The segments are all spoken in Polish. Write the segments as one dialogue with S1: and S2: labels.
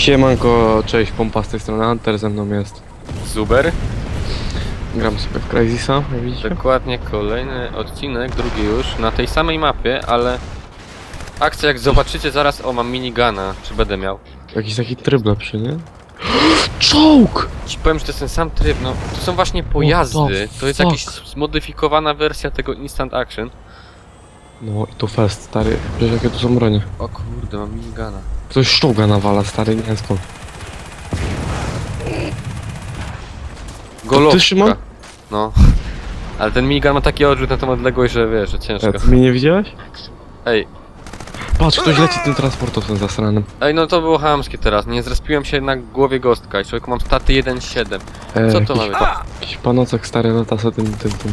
S1: Siemanko, cześć, pompa z tej strony Hunter ze mną jest.
S2: Zuber.
S1: Gram sobie w Crysisa, jak widzicie.
S2: Dokładnie kolejny odcinek, drugi już, na tej samej mapie, ale akcja jak zobaczycie zaraz, o mam minigana, czy będę miał.
S1: Jakiś taki tryb lepszy, nie? Czołg!
S2: Ci powiem, że to jest ten sam tryb, no to są właśnie pojazdy, to jest
S1: fuck?
S2: jakaś zmodyfikowana wersja tego Instant Action.
S1: No i to fest, stary. Wiesz jakie tu są bronie?
S2: O kurde, mam minigana.
S1: Ktoś czołga nawala, stary, nie wiem skąd.
S2: Golowka.
S1: Szymon?
S2: No. Ale ten minigun ma taki odrzut na tą odległość, że wiesz, że ciężko.
S1: Ty mnie nie widziałeś?
S2: Ej,
S1: Patrz, ktoś leci tym transportowcem zasranym.
S2: ej, no to było hamskie teraz, nie zrespiłem się na głowie gostka i człowieku mam staty 1.7.
S1: E,
S2: Co to ma
S1: jakiś,
S2: być?
S1: jakiś panocek stary lata sobie tym, tym, tym.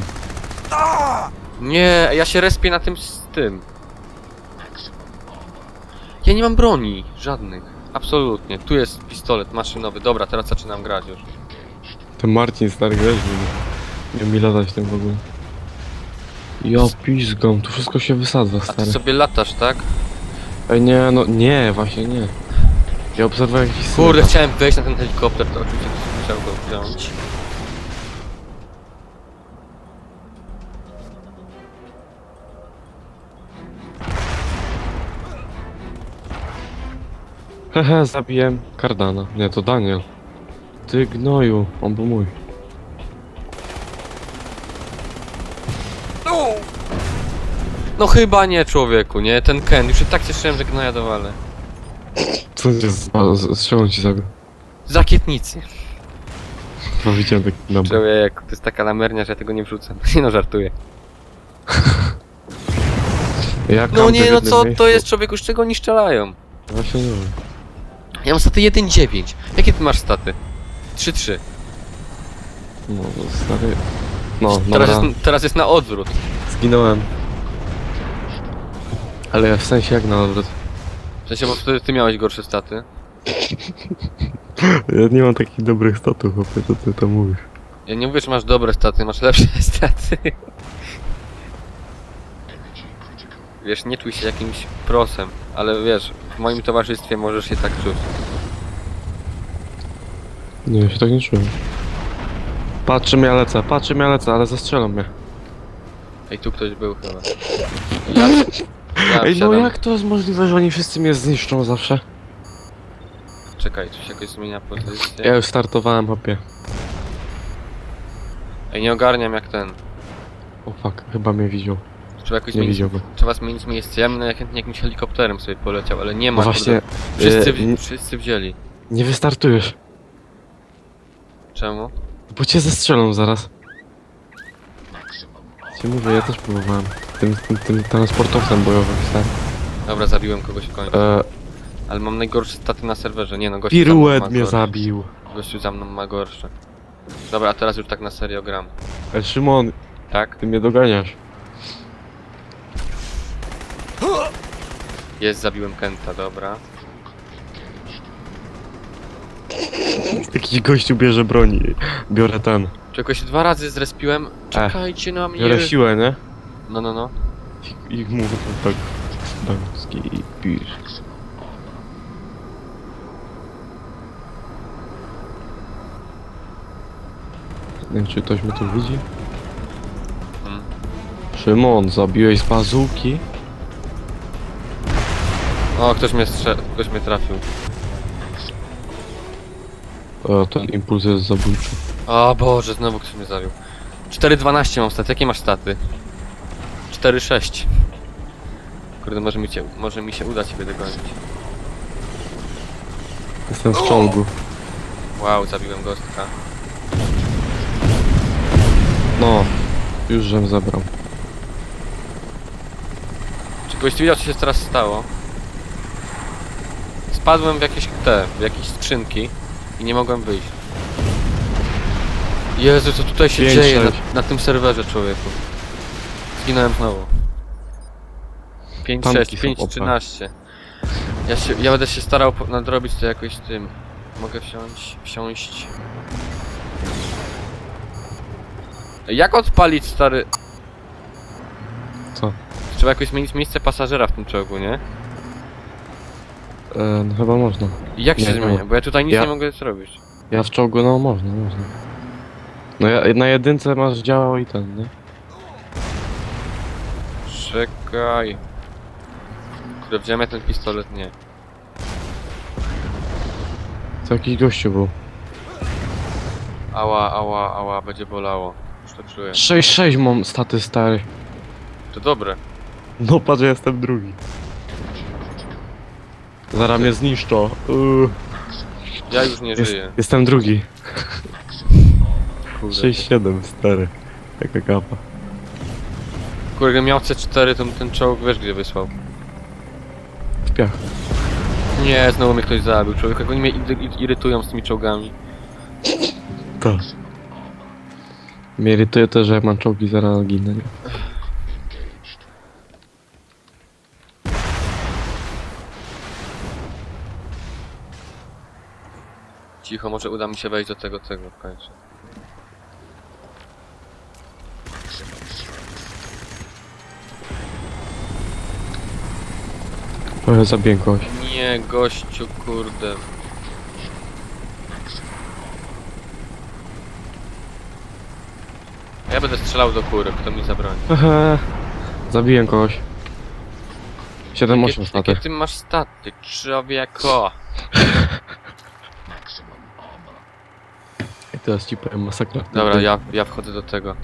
S2: Nie, ja się respię na tym z tym. Ja nie mam broni, żadnych. Absolutnie. Tu jest pistolet maszynowy. Dobra, teraz zaczynam grać już.
S1: Ten Marcin stary wiesz, nie, mi latać tym w ogóle. Ja pizgam, tu wszystko się wysadza,
S2: A ty
S1: stary.
S2: sobie latasz, tak?
S1: Ej, nie, no, nie, właśnie nie. Ja obserwuję jakiś
S2: Kurde, chciałem wejść na ten helikopter, to oczywiście musiał go wziąć.
S1: Hehe, zabiłem Cardana. Nie, to Daniel. Ty gnoju, on był mój.
S2: No chyba nie, człowieku, nie? Ten Ken, już się tak cieszyłem, że gnoja dowalę.
S1: Co się z... z- z czego ci zabił?
S2: Z rakietnicy.
S1: No widziałem taki dobry.
S2: Człowiek, to jest taka lamernia, że ja tego nie wrzucam. Nie no, żartuję.
S1: Ja
S2: No
S1: kampię
S2: nie, no
S1: jednym
S2: co
S1: miejscu.
S2: to jest, człowieku, z czego oni strzelają?
S1: Właśnie nie wiem.
S2: Ja mam staty 1.9. Jakie ty masz staty? 3-3.
S1: No, stary... No,
S2: Teraz
S1: dobra,
S2: jest, teraz jest na odwrót.
S1: zginąłem. Ale w sensie jak na odwrót.
S2: W sensie, bo wtedy ty miałeś gorsze staty.
S1: Ja nie mam takich dobrych statów, chłopie, to ty to mówisz.
S2: Ja nie mówię, że masz dobre staty, masz lepsze staty. Wiesz, nie czuj się jakimś prosem, ale wiesz, w moim towarzystwie możesz się tak czuć.
S1: Nie, ja się tak nie czuję. Patrz czym ja lecę, patrz czym ja lecę, ale zastrzelą mnie.
S2: Ej, tu ktoś był chyba. Ja, ja
S1: Ej, no
S2: wsiadam.
S1: jak to jest możliwe, że oni wszyscy mnie zniszczą zawsze?
S2: Czekaj, tu się jakoś zmienia pozycja.
S1: Ja już startowałem, hopie.
S2: Ej, nie ogarniam jak ten.
S1: O fuck, chyba mnie widział.
S2: Trzeba jakoś
S1: Nie
S2: zmienić, trzeba zmienić miejsce. Ja bym na chętnie jakimś helikopterem sobie poleciał, ale nie ma.
S1: No właśnie,
S2: kurde. Wszyscy, wzi- wszyscy wzięli.
S1: nie wystartujesz,
S2: Czemu?
S1: bo cię zestrzelą zaraz. Ci mówię, ja też próbowałem. Tym, tym, tym transportowcem bojowym, stary.
S2: Dobra, zabiłem kogoś w końcu.
S1: E,
S2: Ale mam najgorsze staty na serwerze. Nie no, gościu za mną
S1: piruet
S2: ma
S1: mnie
S2: gorsze.
S1: zabił.
S2: Gościu za mną ma gorsze. Dobra, a teraz już tak na serio gram.
S1: E, Szymon,
S2: Tak?
S1: ty mnie doganiasz.
S2: Jest, zabiłem Kenta, dobra.
S1: Jakiś gościu bierze broni. Biorę ten.
S2: Czego się dwa razy zrespiłem. Czekajcie na mnie.
S1: Biorę siłę, nie?
S2: No, no, no.
S1: I, i mówię tak. Damski i pisz. Nie wiem, czy ktoś mnie tu widzi?
S2: Mm.
S1: Szymon, zabiłeś z bazuki?
S2: O, ktoś mnie strze... ktoś mnie trafił.
S1: O, ten impuls jest zabójczy.
S2: O Boże, znowu ktoś mnie zabił. 4.12 mam staty. Jakie masz staty? 4.6. Kurde, może mi, cię, może mi się uda ciebie dogonić.
S1: Jestem w czołgu.
S2: Wow, zabiłem gostka.
S1: No, już żem zabrał.
S2: Czy ktoś widział, co się teraz stało? Spadłem w jakieś te, w jakieś skrzynki i nie mogłem wyjść. Jezu, co tutaj się
S1: Pięć,
S2: dzieje na,
S1: sześć.
S2: na tym serwerze, człowieku? Zginąłem znowu. 5,
S1: Tanki
S2: 6,
S1: są
S2: 5,
S1: OP.
S2: 13. Ja, się, ja będę się starał po- nadrobić to jakoś tym. Mogę wsiąść, wsiąść. Jak odpalić stary...
S1: Co?
S2: Trzeba jakoś zmienić miejsce pasażera w tym czołgu, nie?
S1: E, no chyba można.
S2: Jak się
S1: Nie,
S2: zmienia? Bo ja tutaj nic
S1: Ja-
S2: nie mogę zrobić.
S1: Ja w czołgu, no można, można. No ja, na jedynce masz działał i ten, nie?
S2: Czekaj. Kurde, wziąłem ja ten pistolet? Nie.
S1: To jakiś gościu był.
S2: Ała, ała, ała, będzie bolało. Już to czuję.
S1: 6-6 mam staty stary.
S2: To dobre.
S1: No patrz, ja jestem drugi. Zaraz mnie zniszczą. Uuu.
S2: Ja już nie
S1: Jest,
S2: żyję.
S1: jestem drugi.
S2: Kurde.
S1: 6-7 stary. Jaka kapa.
S2: Kurde, gdybym miał C4, to bym ten czołg wiesz gdzie wysłał.
S1: W piach.
S2: Nie, znowu mnie ktoś zabił. Człowiek, jak oni mnie iry- irytują z tymi czołgami.
S1: To. Mnie irytuje to, że jak mam czołgi zaraz ginę. nie?
S2: Cicho, może uda mi się wejść do tego, tego w końcu.
S1: Zabiję kogoś.
S2: Nie, gościu, kurde. Ja będę strzelał do kurek, kto mi zabroni.
S1: Hehe. Zabiję kogoś. 7-8
S2: Jakie, jakie
S1: statek.
S2: ty masz staty, człowieko?
S1: I teraz ci powiem masakra.
S2: Dobra, ja, ja wchodzę do tego.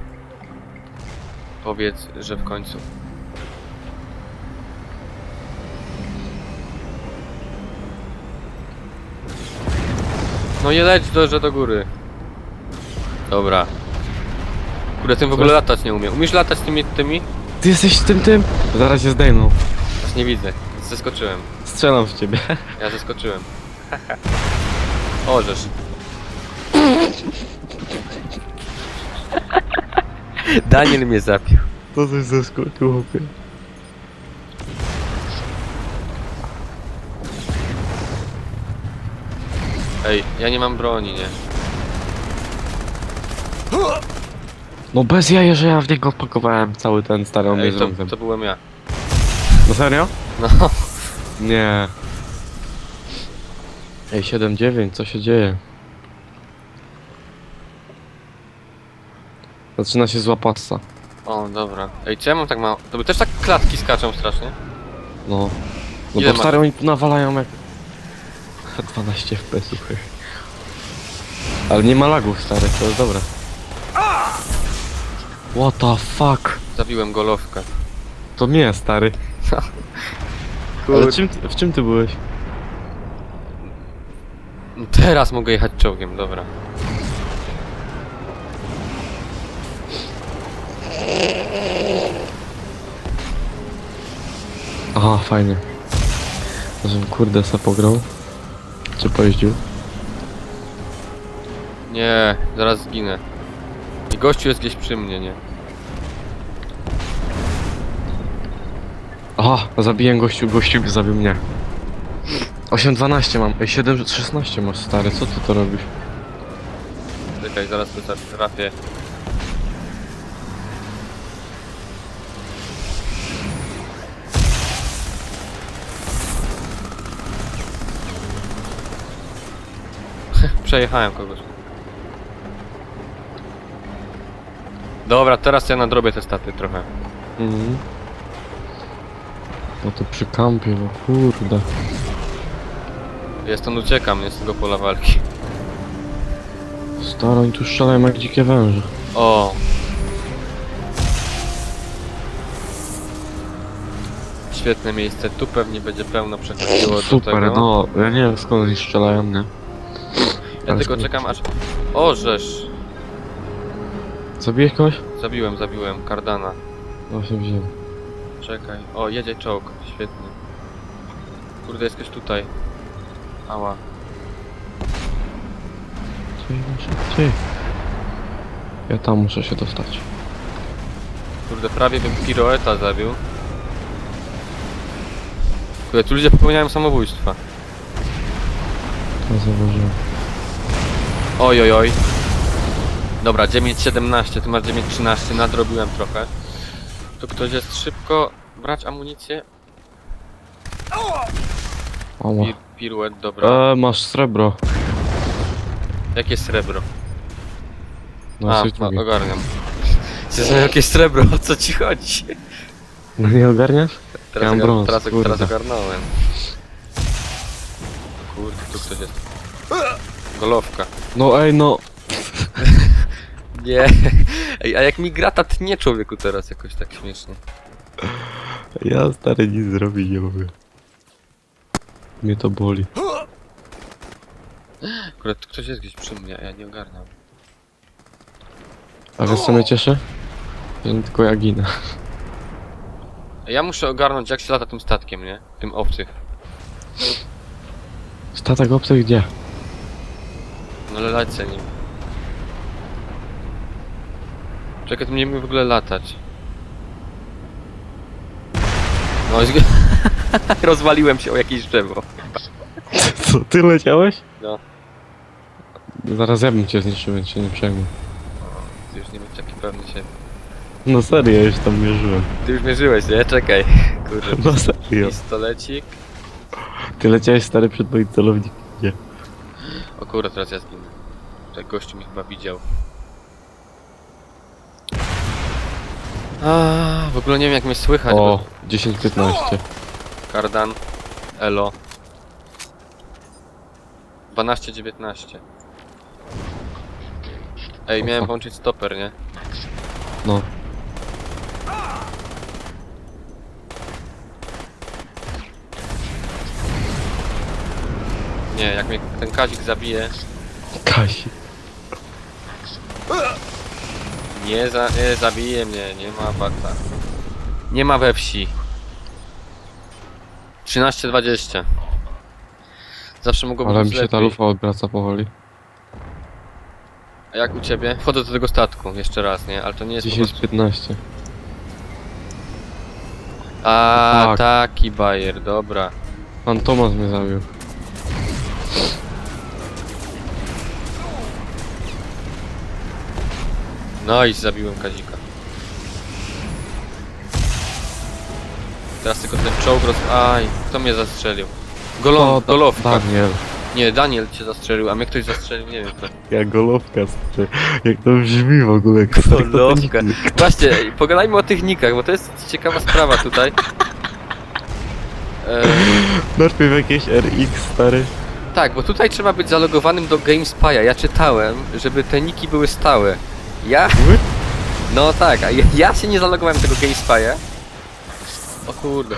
S2: Powiedz, że w końcu. No nie leć do, że do góry. Dobra. Kurde, tym w ogóle latać nie umiem. Umiesz latać tymi, tymi?
S1: Ty jesteś tym tym? Zaraz się zdejmą.
S2: Teraz nie widzę. Zeskoczyłem.
S1: Strzelam w ciebie.
S2: Ja zeskoczyłem. Orzesz. Daniel mnie zabił.
S1: To coś zaskoczył, chłopie.
S2: Ej, ja nie mam broni, nie?
S1: No bez jaja, że ja w niego pakowałem cały ten stary
S2: Ej, to,
S1: zrobił.
S2: to byłem ja.
S1: No serio?
S2: No,
S1: Nie. Ej, 7-9, co się dzieje? Zaczyna się zła passa.
S2: o, dobra. Ej, mam tak mało? To by też tak klatki skaczą strasznie?
S1: No. No
S2: Ile
S1: bo
S2: ma-
S1: stary oni tu nawalają jak... 12 FPS, słuchaj. Ale nie ma lagów stary, to jest dobre. What the fuck?
S2: Zabiłem golowkę.
S1: To mnie stary. Ale
S2: Kurde.
S1: czym ty, w czym ty byłeś?
S2: Teraz mogę jechać czołgiem, dobra.
S1: Aha, fajnie. Żebym kurde se pograł. Czy pojeździł?
S2: Nie, zaraz zginę. I gościu jest gdzieś przy mnie, nie?
S1: Aha, zabiję gościu, gościu zabił mnie. 8-12 mam, ej 7-16 masz stary, co ty to robisz?
S2: Czekaj, zaraz to trafię. Przejechałem kogoś. Dobra, teraz ja nadrobię te staty trochę.
S1: Mhm. No to przy kampie, no kurde.
S2: Ja stąd uciekam, nie z tego pola walki.
S1: Stary, oni tu strzelają jak dzikie węże.
S2: O! Świetne miejsce, tu pewnie będzie pełno przechodziło do
S1: Super,
S2: tego.
S1: no, ja nie wiem skąd oni strzelają, nie?
S2: Ja
S1: ale
S2: tylko
S1: skąd-
S2: czekam aż... O, żeż!
S1: Zabiłeś kogoś?
S2: Zabiłem, zabiłem, kardana.
S1: Właśnie wziąłem.
S2: Czekaj. O, jedzie czołg, świetnie. Kurde, jest ktoś tutaj. Ała.
S1: No szybciej. Ja tam muszę się dostać.
S2: Kurde, prawie bym piroeta zabił. Kurde, tu ludzie popełniają samobójstwa.
S1: To zauważyłem.
S2: Oj, oj, oj. Dobra, 9.17, ty masz 9.13, nadrobiłem trochę. Tu ktoś jest szybko brać amunicję.
S1: Ała.
S2: Pir, piruet, dobra.
S1: E, masz srebro.
S2: Jakie srebro?
S1: No,
S2: A, ma,
S1: drugie.
S2: ogarniam. Czy jakie srebro? O co ci chodzi?
S1: No nie ogarniasz?
S2: Teraz,
S1: mam
S2: ogar-
S1: brąz,
S2: teraz,
S1: kurde.
S2: teraz ogarnąłem. Kurde, tu ktoś jest. Golowka.
S1: No ej, no.
S2: Nie. Ej, a jak mi grata tnie człowieku teraz jakoś tak śmiesznie.
S1: Ja stary nic zrobić nie mogę. Mnie to boli.
S2: Akurat tu ktoś jest gdzieś przy mnie, a ja nie ogarniam.
S1: A wiesz co mnie cieszy? Że nie tylko ja ginę.
S2: Ej, Ja muszę ogarnąć jak się lata tym statkiem, nie? Tym obcych.
S1: Statek obcych gdzie?
S2: No ale lecę nim. Czekaj, to nie umiem w ogóle latać. No i zg- Rozwaliłem się o jakieś drzewo.
S1: Co, ty leciałeś?
S2: No.
S1: Zaraz ja bym cię zniszczył, więc się nie przejmuj.
S2: Ty już nie być taki pewny siebie.
S1: No serio, ja już tam mierzyłem.
S2: Ty już mierzyłeś, nie? Czekaj. Kurde.
S1: No serio.
S2: Pistolecik.
S1: Ty leciałeś stary przed moim celownikiem.
S2: Kurde, teraz ja zginę. Tak gościu mnie chyba widział. A, w ogóle nie wiem jak mnie słychać.
S1: O,
S2: bo-
S1: 10-15.
S2: Kardan, Elo. 12-19. Ej, miałem włączyć stoper, nie?
S1: No.
S2: Nie, jak mnie ten Kazik zabije,
S1: Kasi.
S2: nie, za, nie zabije mnie, nie ma bata. Nie ma we wsi. 13-20. Zawsze mogło
S1: Ale
S2: być
S1: mi się ta
S2: lepiej.
S1: lufa odwraca powoli.
S2: A jak u ciebie? Wchodzę do tego statku, jeszcze raz, nie? Ale to nie jest po prostu...
S1: 10-15.
S2: A,
S1: Tak.
S2: taki bajer, dobra.
S1: Pan Tomasz mnie zabił.
S2: No i zabiłem Kazika. Teraz tylko ten czołg roz... Aj, kto mnie zastrzelił? Golą,
S1: To-
S2: golowka.
S1: Daniel.
S2: Nie, Daniel cię zastrzelił, a mnie ktoś zastrzelił, nie wiem kto.
S1: Jak golowka. Jak to brzmi w ogóle. kto
S2: Golowka. Właśnie, pogadajmy o tych nikach, bo to jest ciekawa sprawa tutaj. E,
S1: Najpierw jakieś RX, stary.
S2: tak, bo tutaj trzeba być zalogowanym do GameSpy'a. Ja czytałem, żeby te niki były stałe. Ja... No tak, a ja, ja się nie zalogowałem tego GameSpy'a. O kurde.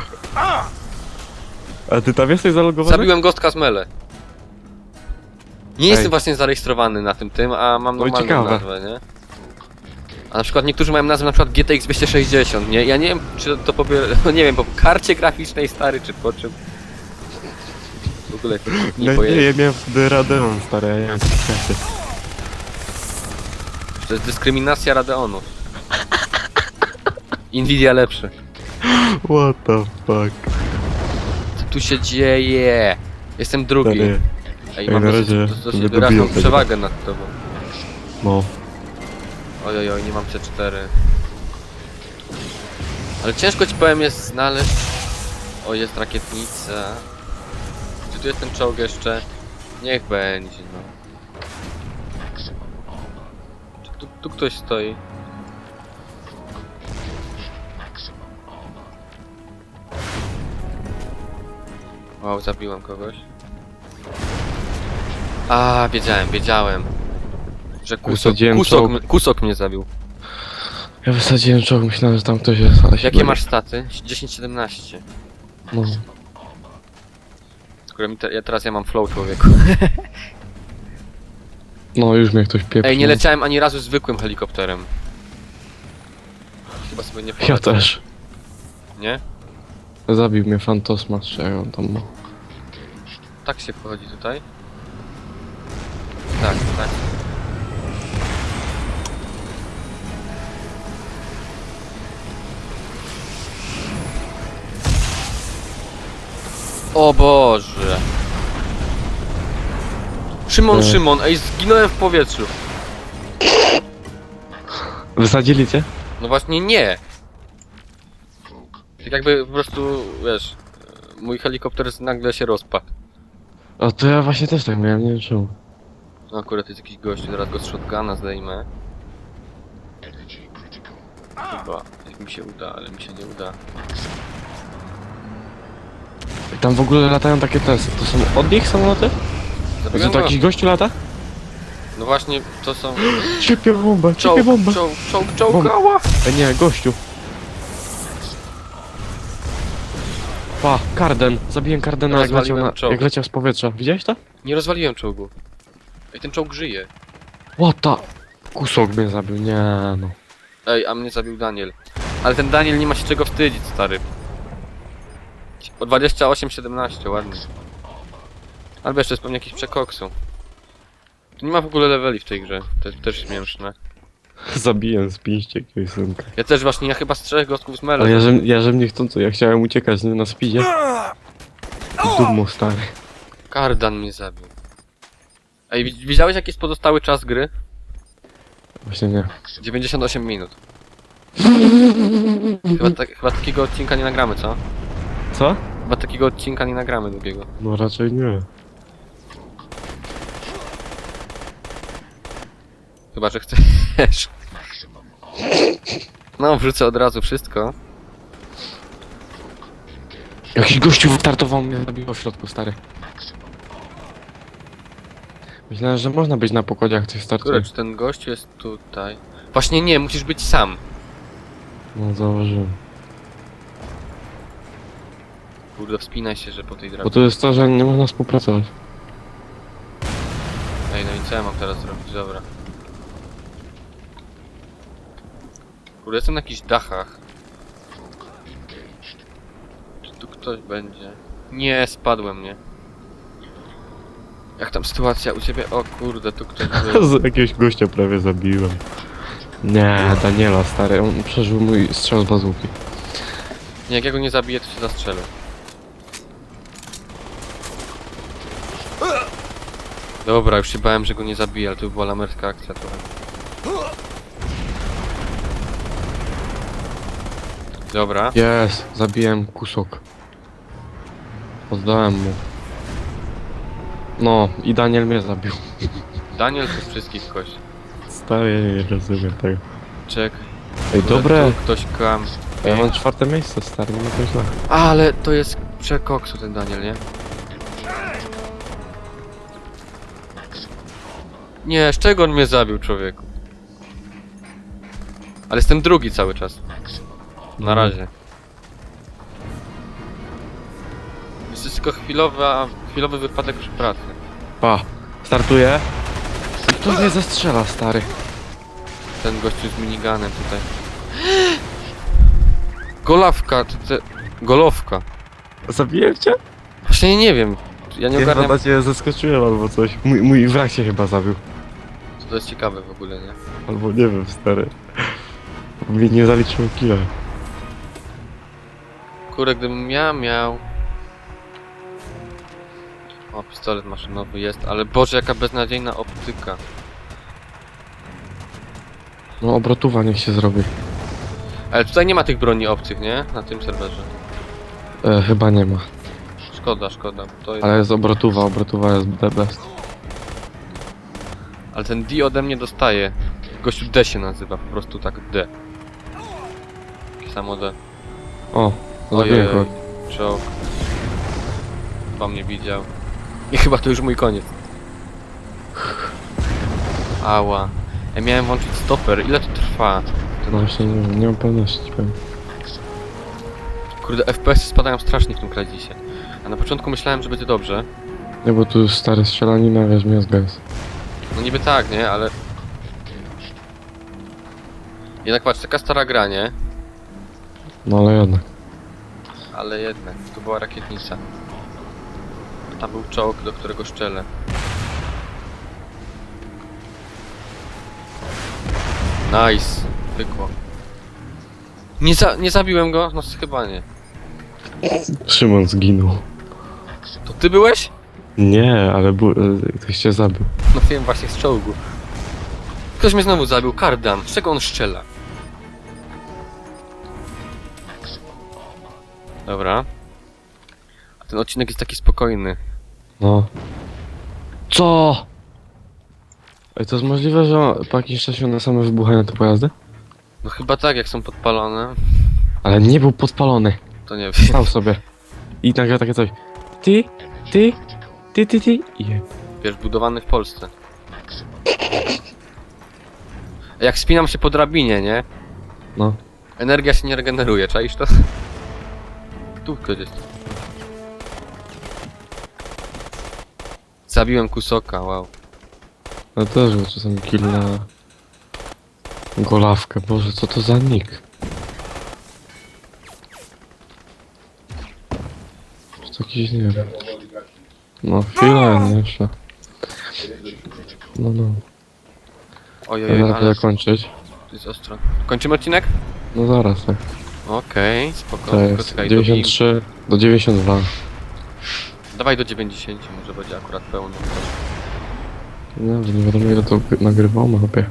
S1: A ty tam jesteś zalogowany?
S2: Zabiłem Gostka z Mele. Nie
S1: Ej.
S2: jestem właśnie zarejestrowany na tym tym, a mam
S1: No i
S2: normalną
S1: ciekawe.
S2: nazwę, nie? A na przykład niektórzy mają nazwę na przykład GTX 260, nie? Ja nie wiem, czy to pobier... No nie wiem, po karcie graficznej stary, czy po czym. W ogóle nie
S1: No nie,
S2: pojęcie.
S1: ja miałem wtedy Radeon, stary, ja miałem.
S2: To jest dyskryminacja Radeonu. Nvidia lepszy.
S1: What the fuck,
S2: Co tu się dzieje? Jestem drugi.
S1: stary.
S2: Ej, mam
S1: na
S2: dosyć,
S1: razie
S2: dosyć wyraźną
S1: tego.
S2: przewagę nad tobą.
S1: No.
S2: Oj, oj, oj, nie mam C4. Ale ciężko ci powiem jest znaleźć... O, jest rakietnica. Czy tu jest ten czołg jeszcze? Niech będzie, no. Tu, ktoś stoi? Wow, zabiłem kogoś. A, wiedziałem, wiedziałem. Że kusok,
S1: Wysadziłem
S2: kusok,
S1: czołg.
S2: kusok mnie zabił.
S1: Ja wysadziłem czołg, myślałem, że tam ktoś jest, ale się
S2: Jakie
S1: boję.
S2: masz staty? 10-17.
S1: No.
S2: Skoro mi te, ja teraz ja mam flow człowieku.
S1: no, już mnie ktoś pieprzy.
S2: Ej, nie leciałem ani razu zwykłym helikopterem. Chyba sobie nie
S1: Ja też.
S2: Nie?
S1: Zabił mnie Fantosma, czy jak on tam ma.
S2: Tak się wchodzi tutaj? Tak, tak. O Boże. Szymon,
S1: Nie.
S2: Szymon, ej, zginąłem w powietrzu.
S1: Wysadzili cię?
S2: No właśnie nie. Tak jakby po prostu, wiesz, mój helikopter nagle się rozpadł.
S1: O, to ja właśnie też tak miałem, nie wiem czemu.
S2: No akurat jest jakiś gościu, zaraz go z shotguna zdejmę. Chyba, jak mi się uda, ale mi się nie uda.
S1: Tam w ogóle latają takie testy. To są od nich samoloty?
S2: Zabiłem
S1: to
S2: go.
S1: jakiś gościu lata?
S2: No właśnie, to są...
S1: Ciepie bomba, ciepie
S2: Czołg,
S1: bomba.
S2: czołg, czołg, czołg,
S1: Bomba.
S2: ała!
S1: E, nie, gościu. Pa, Karden. Zabiłem Kardena jak leciał,
S2: Rozwaliłem
S1: na,
S2: czołg.
S1: jak leciał z powietrza. Widziałeś to?
S2: Nie rozwaliłem czołgu. Ej, ten czołg żyje.
S1: What the... Kusok mnie zabił, nie no.
S2: Ej, a mnie zabił Daniel. Ale ten Daniel nie ma się czego wstydzić, stary. O 28-17, ładnie. Albo jeszcze jest pewnie jakiś przekoksu. Tu nie ma w ogóle leveli w tej grze. To jest też śmieszne.
S1: Zabiłem z pięści jakiegoś synka.
S2: Ja też właśnie, ja chyba z trzech gostków z.
S1: Ale ja, że, ja żem nie chcąco, ja chciałem uciekać nie, na speedzie. Dummo stary.
S2: Kardan mnie zabił. Ej, wi- widziałeś jaki jest pozostały czas gry?
S1: Właśnie nie.
S2: 98 minut. Chyba, tak, chyba takiego odcinka nie nagramy, co?
S1: Co?
S2: Chyba takiego odcinka nie nagramy długiego.
S1: No raczej nie.
S2: Chyba, że chcesz. No, wrzucę od razu wszystko.
S1: Jakiś gościu wystartował mnie zabił w środku, stary. Myślałem, że można być na pokładzie, coś startuje.
S2: Czy ten gość jest tutaj? Właśnie nie, musisz być sam.
S1: No założyłem.
S2: Kurde, wspinaj się, że po tej
S1: Bo
S2: drabinie.
S1: to jest to, że nie można współpracować.
S2: Ej, no i co ja mam teraz zrobić? Dobra. Kurde, jestem na jakichś dachach. Czy tu ktoś będzie? Nie, spadłem, nie. Jak tam sytuacja u ciebie? O kurde, tu ktoś był.
S1: Z jakiegoś gościa prawie zabiłem. Nie, Daniela, stary, on przeżył mój strzał z bazuki.
S2: Nie, jak ja go nie zabiję, to się zastrzelę. Dobra, już się bałem, że go nie zabiję, ale to była lamerska akcja trochę. Dobra.
S1: Jest, zabiłem kusok. Oddałem mu. No, i Daniel mnie zabił.
S2: Daniel to wszystkich kość.
S1: Stary, nie rozumiem tego.
S2: Czekaj.
S1: Ej,
S2: Kurde,
S1: dobre.
S2: tu Ktoś kam.
S1: Ja mam czwarte miejsce, stary, nie to źle.
S2: Ale to jest przekoksu ten Daniel, nie? Nie, z czego on mnie zabił, człowieku? Ale jestem drugi cały czas. Na
S1: Mhm.
S2: razie. Jest to tylko chwilowa, chwilowy wypadek przy pracy.
S1: Pa, startuję. Kto mnie zastrzela, stary?
S2: Ten gościu z miniganem tutaj. Golawka, to te... Golowka.
S1: Zabiłem cię?
S2: Właśnie nie wiem. Ja nie
S1: chyba
S2: ogarniam.
S1: na ciebie zaskoczyłem albo coś. Mój, mój wrak się chyba zabił.
S2: To jest ciekawe w ogóle, nie?
S1: Albo nie wiem, stary. Mi nie zaliczyło killa.
S2: Kurde, gdybym ja miał... O, pistolet maszynowy jest, ale Boże, jaka beznadziejna optyka.
S1: No, obrotuwa niech się zrobi.
S2: Ale tutaj nie ma tych broni obcych, nie? Na tym serwerze.
S1: E, chyba nie ma.
S2: Szkoda, szkoda. bo To jest...
S1: Ale jest obrotuwa, obrotuwa jest the best.
S2: Ale ten D ode mnie dostaje. Gościu D się nazywa, po prostu tak D. Samo D.
S1: O, zabiłem go.
S2: czołg. Chyba mnie widział. I chyba to już mój koniec. Ała. Ja miałem włączyć stoper. Ile to trwa?
S1: No właśnie nie, wiem, nie mam pewności, powiem.
S2: Kurde, FPS spadają strasznie w tym kradzisie. A na początku myślałem, że będzie dobrze.
S1: Nie, bo tu stary strzelanina, wiesz, miazga jest.
S2: No niby tak, nie? Ale... Jednak patrz, taka stara gra, nie?
S1: No ale jednak.
S2: Ale jednak, to była rakietnica. Tam był czołg, do którego szczelę. Nice. Pykło. Nie, za, nie zabiłem go? No chyba nie.
S1: Szymon zginął.
S2: To ty byłeś?
S1: Nie, ale bu- e, ktoś cię zabił.
S2: No wiem właśnie z czołgu. Ktoś mnie znowu zabił. Kardan. Z czego on strzela? Dobra. Ten odcinek jest taki spokojny.
S1: No. Co? Ej, to jest możliwe, że po jakimś czasie one same wybuchają te pojazdy?
S2: No chyba tak, jak są podpalone,
S1: Ale nie był podpalony.
S2: to nie wiem.
S1: Stał sobie. I nagle takie coś. Ty, ty, ty, ty, ty. I je.
S2: Wiesz, budowany w Polsce. Jak spinam się po drabinie, nie?
S1: No.
S2: Energia się nie regeneruje, czaisz to? Tu ktoś jest. Zabiłem kusoka, wow.
S1: Ja też go czasami kill na golawkę. Boże, co to za nick? Czy to jakiś, nie wiem. No chwilę, nie jeszcze. No, no.
S2: Oj,
S1: Ja zaraz
S2: ale
S1: będę kończyć.
S2: to jest ostro. Kończymy odcinek?
S1: No zaraz, tak.
S2: Okej, spoko.
S1: To
S2: tylko
S1: jest
S2: czekaj, do
S1: 93 do 92.
S2: Dawaj do 90, może będzie akurat pełno.
S1: Nie, że nie wiadomo ile to nagrywamy, chłopie.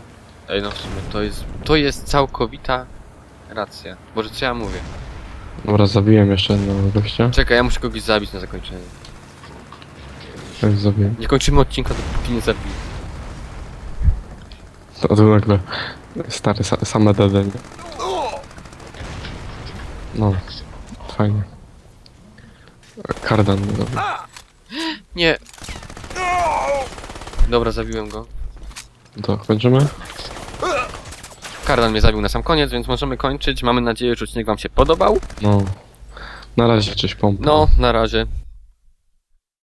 S2: Ej, no w sumie to jest, to jest całkowita racja. Boże, co ja mówię?
S1: Dobra, zabiłem jeszcze jednego gościa.
S2: Czekaj, ja muszę kogoś zabić na zakończenie.
S1: Tak zabiłem.
S2: Nie kończymy odcinka, dopóki nie zabiję.
S1: A tu nagle stary, sa, same nie? No, fajnie. Kardan nie zabił.
S2: Nie. Dobra, zabiłem go.
S1: To kończymy?
S2: Kardan mnie zabił na sam koniec, więc możemy kończyć. Mamy nadzieję, że odcinek wam się podobał.
S1: No. Na razie czyś pompa.
S2: No, na razie.